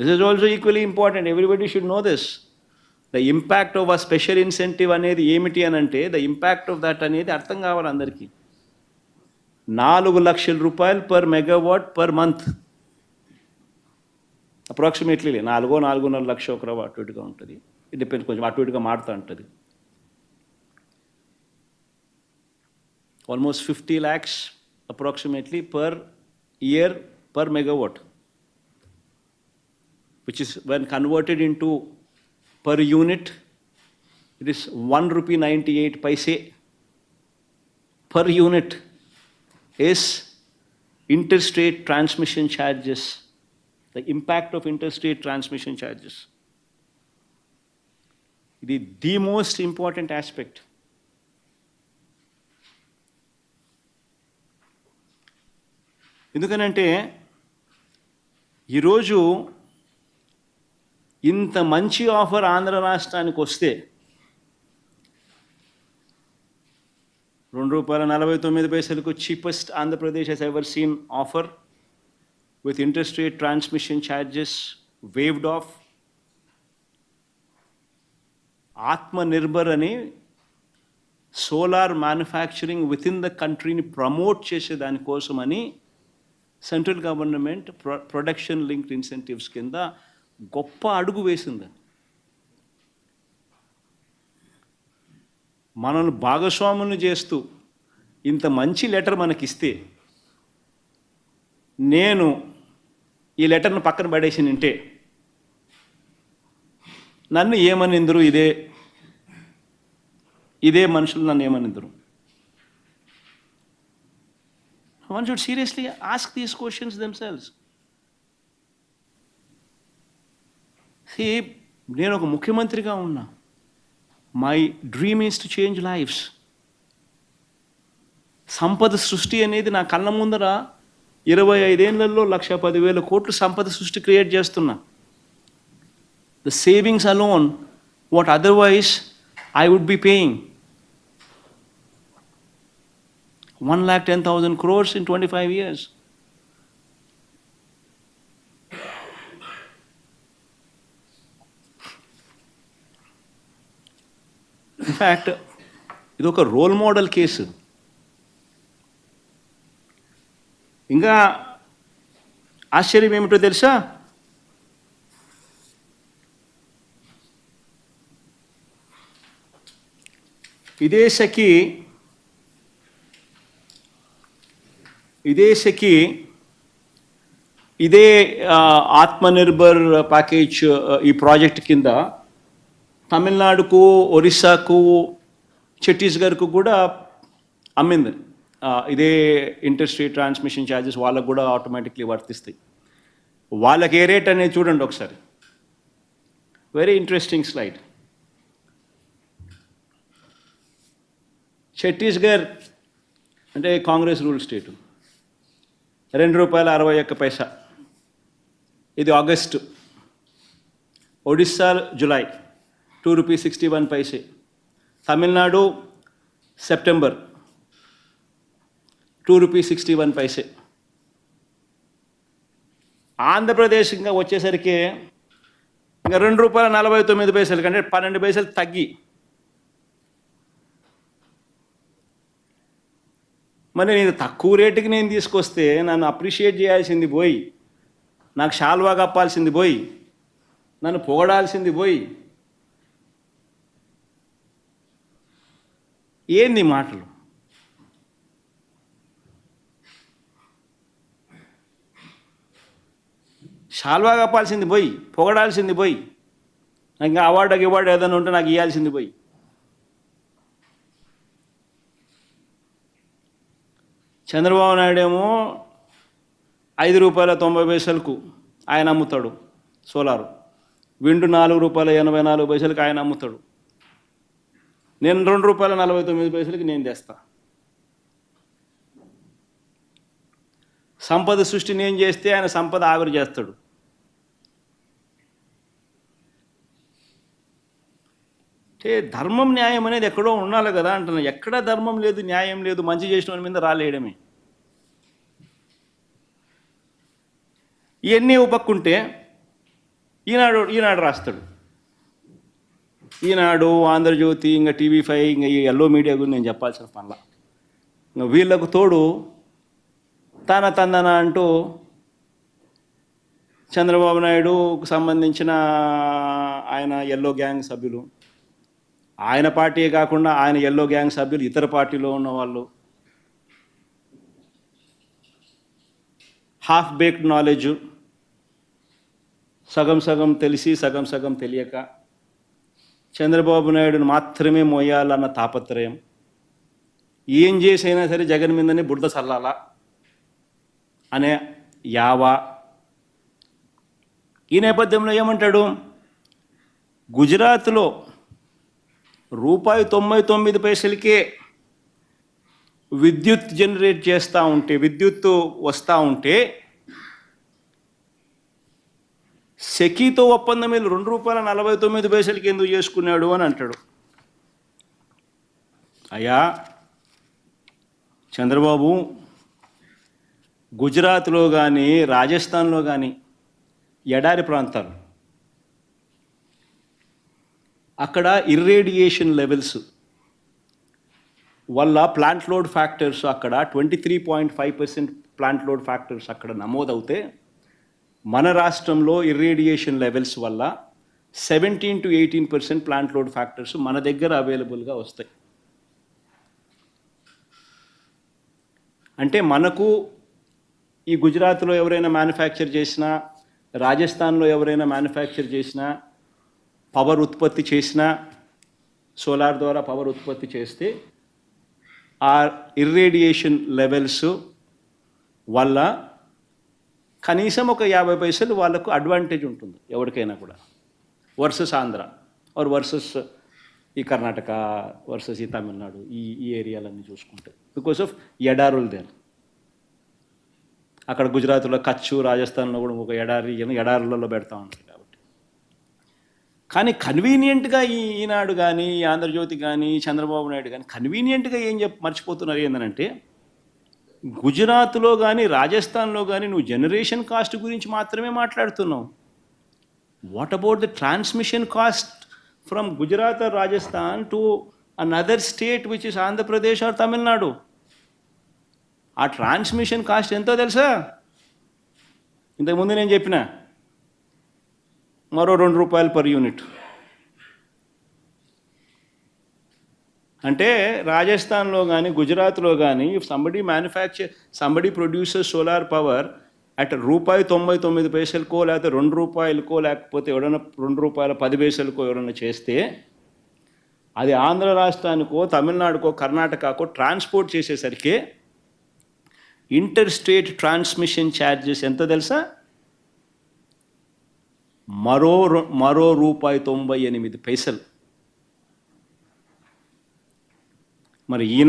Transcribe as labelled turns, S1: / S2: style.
S1: This is also equally important everybody should know this the impact of a special incentive అనేది ఏమిటి అని అంటే the impact of that అనేది అర్థం కావాలి అందరికీ. నాలుగు లక్షల రూపాయలు per megawatt per month approximately నాలుగో నాలుగున్నర లక్ష ఒక రవ్వ అటు ఇటుగా ఉంటుంది. ఇట్ డిపెండ్స్ కొంచెం అటు ఇటుగా మారుతూ ఉంటుంది. Almost fifty lakhs approximately per year per megawatt which is when converted into per unit, it is 1 rupee 98 paise per unit is interstate transmission charges, the impact of interstate transmission charges. It is the most important aspect. ఎందుకనంటే ఈరోజు ఇంత మంచి offer Andhra రాష్ట్రానికి వస్తే రెండు రూపాయల నలభై తొమ్మిది పైసలకు cheapest Andhra Pradesh has ever seen offer with interest rate transmission charges waived off Atmanirbhar అని solar manufacturing with in the కంట్రీని ప్రమోట్ చేసే దానికోసమని central government pro production linked incentives కింద గొప్ప అడుగు వేసింది. మనల్ని భాగస్వాములను చేస్తూ ఇంత మంచి లెటర్ మనకిస్తే నేను ఈ లెటర్ను పక్కన పడేసి నింటే నన్ను ఏమనిందరు ఇదే? ఇదే మనుషులు నన్ను ఏమనిందరు? One should seriously ask these questions themselves see నేను ఒక ముఖ్యమంత్రిగా ఉన్నా. My dream is to change lifes సంపద సృష్టి అనేది నా కళ్ళ ముందర ఇరవై ఐదేళ్ళలో లక్ష పదివేల కోట్లు సంపద సృష్టి క్రియేట్ చేస్తున్నా. The savings alone what otherwise I would be paying one lakh ten thousand crores in twenty five years in fact ఇది ఒక రోల్ మోడల్ కేసు ఇంకా ఆశ్చర్యం ఏమిటో తెలుసా? విదేశకి విదేశకి ఇదే ఆత్మనిర్భర్ ప్యాకేజ్ ఈ ప్రాజెక్ట్ కింద తమిళనాడుకు ఒరిస్సాకు ఛత్తీస్గఢ్కు కూడా అమ్మింది. ఇదే ఇండస్ట్రీ ట్రాన్స్మిషన్ ఛార్జెస్ వాళ్ళకు కూడా ఆటోమేటిక్లీ వర్తిస్తాయి. వాళ్ళకి ఏ రేట్ అనేది చూడండి ఒకసారి. వెరీ ఇంట్రెస్టింగ్ స్లైడ్ ఛత్తీస్గఢ్ అంటే కాంగ్రెస్ రూల్ స్టేటు. రెండు రూపాయల అరవై ఒక్క పైసా. ఇది August. Odisha July. Two rupees sixty one paise Tamil Nadu September two rupees sixty one paise Andhra Pradesh ఇంకా వచ్చేసరికి ఇంకా రెండు రూపాయల నలభై తొమ్మిది పైసలు కంటే పన్నెండు పైసలు తగ్గి మరి నేను తక్కువ రేటుకి నేను తీసుకొస్తే నన్ను అప్రిషియేట్ చేయాల్సింది పోయి నాకు షాల్వా కప్పాల్సింది పోయి నన్ను పొగడాల్సింది పోయి ఏంది మాటలు? షాల్వా కప్పాల్సింది పోయి పొగడాల్సింది పోయి నాకు ఇంకా అవార్డు ఇవార్డు ఏదైనా ఉంటే నాకు ఇవ్వాల్సింది పోయి. చంద్రబాబు నాయుడు ఏమో ఐదు రూపాయల తొంభై పైసలకు ఆయన అమ్ముతాడు సోలారు. విండు నాలుగు రూపాయల ఎనభై నాలుగు పైసలకు ఆయన అమ్ముతాడు. నేను రెండు రూపాయల నలభై తొమ్మిది పైసలకి నేను తెస్తా. సంపద సృష్టి నేను చేస్తే ఆయన సంపద ఆవిరి చేస్తాడు. అంటే ధర్మం న్యాయం అనేది ఎక్కడో ఉండాలి కదా అంటున్నా. ఎక్కడ ధర్మం లేదు న్యాయం లేదు మంచి చేసిన మీద రాలేయడమే. ఇవన్నీ ఉపక్కుంటే ఈనాడు ఈనాడు రాస్తాడు. ఈనాడు ఆంధ్రజ్యోతి ఇంకా టీవీ ఫైవ్ ఇంకా ఈ ఎల్లో మీడియా గురించి నేను చెప్పాల్సిన పనుల. ఇంకా వీళ్ళకు తోడు తన తందన అంటూ చంద్రబాబు నాయుడుకు సంబంధించిన ఆయన ఎల్లో గ్యాంగ్ సభ్యులు ఆయన పార్టీ కాకుండా ఆయన ఎల్లో గ్యాంగ్ సభ్యులు ఇతర పార్టీలో ఉన్న వాళ్ళు హాఫ్ బేక్డ్ నాలెడ్జ్ సగం సగం తెలిసి సగం సగం తెలియక చంద్రబాబు నాయుడును మాత్రమే మోయాలన్న తాపత్రయం. ఏం చేసైనా సరే జగన్ మీదనే బుడ్డ చల్లాలా అనే యావా. ఈ నేపథ్యంలో ఏమంటాడు? గుజరాత్లో రూపాయి తొంభై తొమ్మిది పైసలకే విద్యుత్ జనరేట్ చేస్తూ ఉంటే విద్యుత్ వస్తూ ఉంటే సెకీతో ఒప్పందం మీద రెండు రూపాయల నలభై తొమ్మిది పైసలకి ఎందుకు చేసుకున్నాడు అని అంటాడు. అయ్యా చంద్రబాబు గుజరాత్లో కానీ రాజస్థాన్లో కానీ ఎడారి ప్రాంతాలు. అక్కడ ఇర్రేడియేషన్ లెవెల్స్ వల్ల ప్లాంట్ లోడ్ ఫ్యాక్టర్స్ అక్కడ twenty three point five percent plant load factors అక్కడ నమోదవుతే మన రాష్ట్రంలో ఇర్రేడియేషన్ లెవెల్స్ వల్ల seventeen to eighteen percent plant load factors మన దగ్గర అవైలబుల్గా వస్తాయి. అంటే మనకు ఈ గుజరాత్లో ఎవరైనా మ్యానుఫ్యాక్చర్ చేసినా రాజస్థాన్లో ఎవరైనా మ్యానుఫ్యాక్చర్ చేసినా పవర్ ఉత్పత్తి చేసినా సోలార్ ద్వారా పవర్ ఉత్పత్తి చేస్తే ఆ ఇర్రేడియేషన్ లెవెల్స్ వల్ల కనీసం ఒక యాభై పైసలు వాళ్ళకు అడ్వాంటేజ్ ఉంటుంది ఎవరికైనా కూడా. వర్సెస్ ఆంధ్ర ఆర్ వర్సెస్ ఈ కర్ణాటక వర్సెస్ ఈ తమిళనాడు ఈ ఈ ఏరియాలన్నీ చూసుకుంటే. బికాస్ ఆఫ్ ఎడారులు దేర్ అక్కడ గుజరాత్లో కచ్చు రాజస్థాన్లో కూడా ఒక ఎడారి ఎడారులలో పెడతా ఉంటారు కాబట్టి. కానీ కన్వీనియంట్గా ఈ ఈనాడు కానీ ఈ ఆంధ్రజ్యోతి కానీ చంద్రబాబు నాయుడు కానీ కన్వీనియంట్గా ఏం చెప్ మర్చిపోతున్నారు ఏంటంటే గుజరాత్లో కానీ రాజస్థాన్లో కానీ నువ్వు జనరేషన్ కాస్ట్ గురించి మాత్రమే మాట్లాడుతున్నావు. What about the transmission cost from Gujarat or Rajasthan to another state which is Andhra Pradesh or Tamil Nadu ఆ ట్రాన్స్మిషన్ కాస్ట్ ఎంతో తెలుసా? ఇంతకుముందు నేను చెప్పిన మరో రెండు రూపాయలు పర్ యూనిట్ అంటే రాజస్థాన్లో కానీ గుజరాత్లో కానీ somebody manufacture somebody producer solar power at రూపాయి తొంభై తొమ్మిది పైసలకో లేకపోతే రెండు రూపాయలకో లేకపోతే ఎవడైనా రెండు రూపాయల పది పైసలకో ఎవరైనా చేస్తే అది ఆంధ్ర రాష్ట్రానికో తమిళనాడుకో కర్ణాటకకో ట్రాన్స్పోర్ట్ చేసేసరికి ఇంటర్ స్టేట్ ట్రాన్స్మిషన్ ఛార్జెస్ ఎంత తెలుసా? మరో మరో రూపాయి తొంభై ఎనిమిది పైసలు. మరి ఈయన